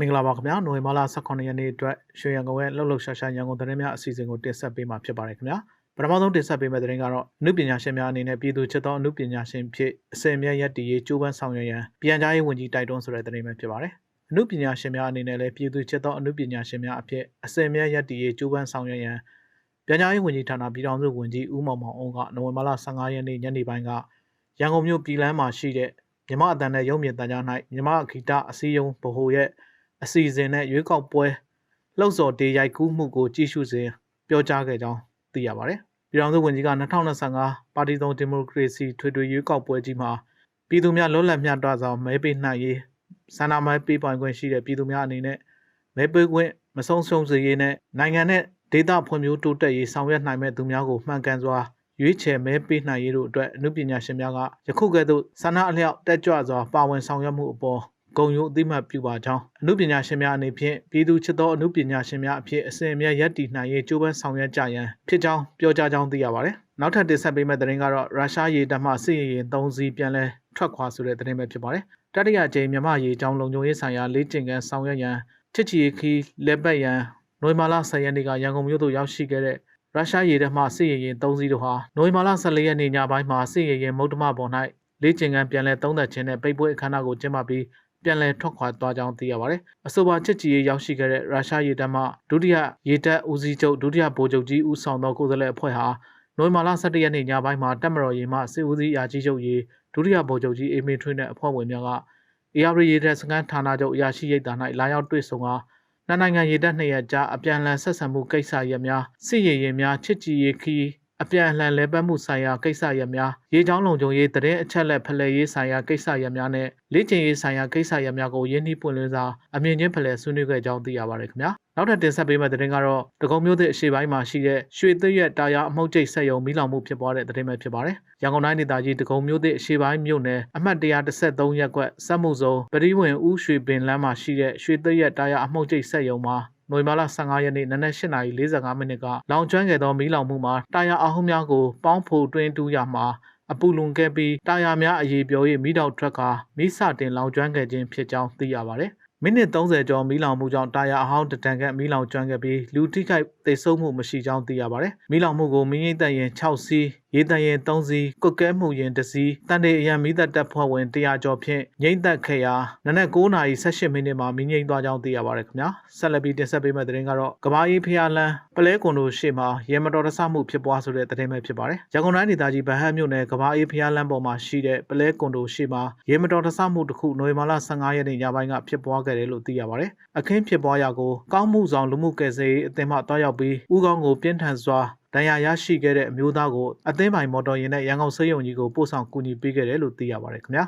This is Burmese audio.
မင်္ဂလာပါခင်ဗျာနိုဝင်ဘာလ18ရက်နေ့အတွက်ရွှေရန်ကုန်ရဲ့လှုပ်လှုပ်ရှားရှားရန်ကုန်သတင်းများအစီအစဉ်ကိုတင်ဆက်ပေးမှာဖြစ်ပါတယ်ခင်ဗျာပထမဆုံးတင်ဆက်ပေးမယ့်သတင်းကတော့အနုပညာရှင်များအနေနဲ့ပြည်သူချစ်သောအနုပညာရှင်ဖြစ်အစင်မြတ်ရက်တည်ရေးကြိုးပမ်းဆောင်ရွက်ရန်ပြန်ကြားရေးဝန်ကြီးတိုက်တွန်းဆိုတဲ့သတင်းပဲဖြစ်ပါတယ်အနုပညာရှင်များအနေနဲ့လည်းပြည်သူချစ်သောအနုပညာရှင်များအဖြစ်အစင်မြတ်ရက်တည်ရေးကြိုးပမ်းဆောင်ရွက်ရန်ပြန်ကြားရေးဝန်ကြီးဌာနပြည်ထောင်စုဝန်ကြီးဦးမောင်မောင်အောင်ကနိုဝင်ဘာလ15ရက်နေ့ညနေပိုင်းကရန်ကုန်မြို့ပြည်လန်းမှာရှိတဲ့မြမအတန်နဲ့ရုံမြင့်တန်ကြား၌မြမဂီတအစည်းအရုံးဗဟိုရဲ့ အစီအစဉ်နဲ့ရွေးကောက်ပွဲလှုပ်ဆော်တေးရိုက်ကူးမှုကိုကြည့်ရှုစဉ်ပြောကြားခဲ့ကြောင်းသိရပါတယ်။ပြည်ထောင်စုဝန်ကြီးက2025ပါတီသုံးဒီမိုကရေစီထွေထွေရွေးကောက်ပွဲကြီးမှာပြည်သူများလွတ်လပ်မျှတစွာမဲပေးနိုင်ရေးဆန္ဒမဲပေးပိုင်ခွင့်ရှိတဲ့ပြည်သူများအနေနဲ့မဲပေးခွင့်မဆုံးရှုံးစေရေးနဲ့နိုင်ငံနဲ့ဒေသဖွံ့ဖြိုးတိုးတက်ရေးဆောင်ရွက်နိုင်မဲ့သူများကိုမှန်ကန်စွာရွေးချယ်မဲပေးနိုင်ရေးတို့အတွက်အမှုပညာရှင်များကယခုကဲ့သို့ဆန္ဒအလျောက်တက်ကြွစွာပါဝင်ဆောင်ရွက်မှုအပေါ် ဂုံယူအသိမှတ်ပြုပါကြောင်းအမှုပညာရှင်များအနေဖြင့်ပြည်သူချစ်သောအမှုပညာရှင်များအဖြစ်အစဉ်အမြဲရပ်တည်နိုင်ရေးကြိုးပမ်းဆောင်ရွက်ကြရန်ဖြစ်ကြောင်းပြောကြားကြောင်းသိရပါတယ်။နောက်ထပ်တင်ဆက်ပေးမယ့်သတင်းကတော့ရုရှားရေတပ်မှစစ်ရေးရင်၃စီးပြန်လည်ထွက်ခွာဆိုတဲ့သတင်းပဲဖြစ်ပါတယ်။တတိယကြိမ်မြန်မာရေကြောင်းလုံခြုံရေးဆိုင်ရာလေ့ကျင့်ခန်းဆောင်ရွက်ရန်ချစ်ချီခီလက်ပတ်ရန်နိုဝင်ဘာလ10ရက်နေ့ကရန်ကုန်မြို့သို့ရောက်ရှိခဲ့တဲ့ရုရှားရေတပ်မှစစ်ရေးရင်၃စီးတို့ဟာနိုဝင်ဘာလ14ရက်နေ့ညပိုင်းမှာစစ်ရေးရင်မုတ်တမပေါ်၌လေ့ကျင့်ခန်းပြန်လည်သုံးသက်ခြင်းနဲ့ပိတ်ပွဲအခမ်းအနားကိုကျင်းပပြီး ပြန်လည်ထွက်ခွာသွားကြောင်းသိရပါတယ်။အဆိုပါချစ်ကြည်ရေးရောက်ရှိခဲ့တဲ့ရုရှားရေတပ်မှဒုတိယရေတပ်ဦးစီးချုပ်ဒုတိယဗိုလ်ချုပ်ကြီးဦးဆောင်သောကိုယ်စားလှယ်အဖွဲ့ဟာနိုဝင်ဘာလ17ရက်နေ့ညပိုင်းမှာတပ်မတော်ရေမှစစ်ဦးစီးရာကြီးချုပ်ရေဒုတိယဗိုလ်ချုပ်ကြီးအေမင်းထွေးနဲ့အဖွဲ့ဝင်များကအေယာရီရေတပ်စခန်းဌာနချုပ်အရာရှိရိပ်သာ၌လာရောက်တွေ့ဆုံကာနှစ်နိုင်ငံရေတပ်နှစ်ရက်ကြားအပြန်အလှန်ဆက်ဆံမှုကိစ္စရပ်များစစ်ရေးရင်များချစ်ကြည်ရေးခီး အပြန်အလှန်လဲပတ်မှုဆိုင်ရာကိစ္စရပ်များရေချောင်းလုံခြုံရေးတရင်အချက်လက်ဖလှယ်ရေးဆိုင်ရာကိစ္စရပ်များနဲ့လေ့ကျင့်ရေးဆိုင်ရာကိစ္စရပ်များကိုရင်းနှီးပွင့်လင်းစွာအမြင့်ချင်းဖလှယ်ဆွေးနွေးခဲ့ကြောင်းသိရပါတယ်ခင်ဗျာနောက်ထပ်တင်ဆက်ပေးမယ့်သတင်းကတော့ဒဂုံမျိုးသစ်အရှေ့ပိုင်းမှာရှိတဲ့ရွှေသွရက်တာယာအမှုတ်ကျိတ်ဆက်ယုံမိလောင်မှုဖြစ်ပွားတဲ့သတင်းပဲဖြစ်ပါတယ်ရန်ကုန်တိုင်းဒေသကြီးဒဂုံမျိုးသစ်အရှေ့ပိုင်းမြို့နယ်အမှတ်133ရပ်ကွက်စက်မှုစုံပရိဝင်ဦးရွှေပင်လမ်းမှာရှိတဲ့ရွှေသွရက်တာယာအမှုတ်ကျိတ်ဆက်ယုံမှာ နိုဝင်ဘာလ15ရက်နေ့နနက်8:45မိနစ်ကလောင်ကျွမ်းခဲ့သောမီးလောင်မှုမှာတာယာအဟုံးများကိုပေါင်းဖို့တွင်းတူးရမှာအပူလွန်ခဲ့ပြီးတာယာများအရေးပြော၍မိတောက်ထက်ကမိစတင်လောင်ကျွမ်းခဲ့ခြင်းဖြစ်ကြောင်းသိရပါတယ်။မိနစ်30ကျော်မီးလောင်မှုကြောင့်တာယာအဟောင်းတတန်ကမီးလောင်ကျွမ်းခဲ့ပြီးလူထိခိုက်သေဆုံးမှုမရှိကြောင်းသိရပါတယ်။မီးလောင်မှုကိုမင်းရိတ်တရင်6စီးရေတရင်3စီးကုတ်ကဲမှုရင်1စီးတန်တေအရန်မီးသက်တပ်ဖွဲ့ဝင်100ကျော်ဖြင့်ငိမ့်သက်ခဲ့ရာနနက်9:18မိနစ်မှာမီးငိမ့်သွားကြောင်းသိရပါတယ်ခင်ဗျာဆက်လက်ပြီးတင်ဆက်ပေးမယ့်သတင်းကတော့ကဘာကြီးဖျားလန်းပလဲကွန်တို့ရှေ့မှာရဲမတော်တဆမှုဖြစ်ပွားဆိုတဲ့သတင်းပဲဖြစ်ပါတယ်ရန်ကုန်တိုင်းဒေသကြီးဗဟန်းမြို့နယ်ကဘာကြီးဖျားလန်းပေါ်မှာရှိတဲ့ပလဲကွန်တို့ရှေ့မှာရဲမတော်တဆမှုတစ်ခုနိုဝင်ဘာလ15ရက်နေ့ညပိုင်းကဖြစ်ပွားခဲ့တယ်လို့သိရပါတယ်အခင်းဖြစ်ပွားရာကိုကောင်းမှုဆောင်လူမှုကယ်ဆယ်ရေးအသင်းမှတွားရောက်ပြီးဦးကောင်းကိုပြင်းထန်စွာ ဒဏ်ရာရရှိခဲ့တဲ့အမျိုးသားကိုအသင်းပိုင်မော်တော်ယာဉ်နဲ့ရန်ကုန်စေယုံကြီးကိုပို့ဆောင်ကူညီပေးခဲ့တယ်လို့သိရပါတယ်ခင်ဗျာ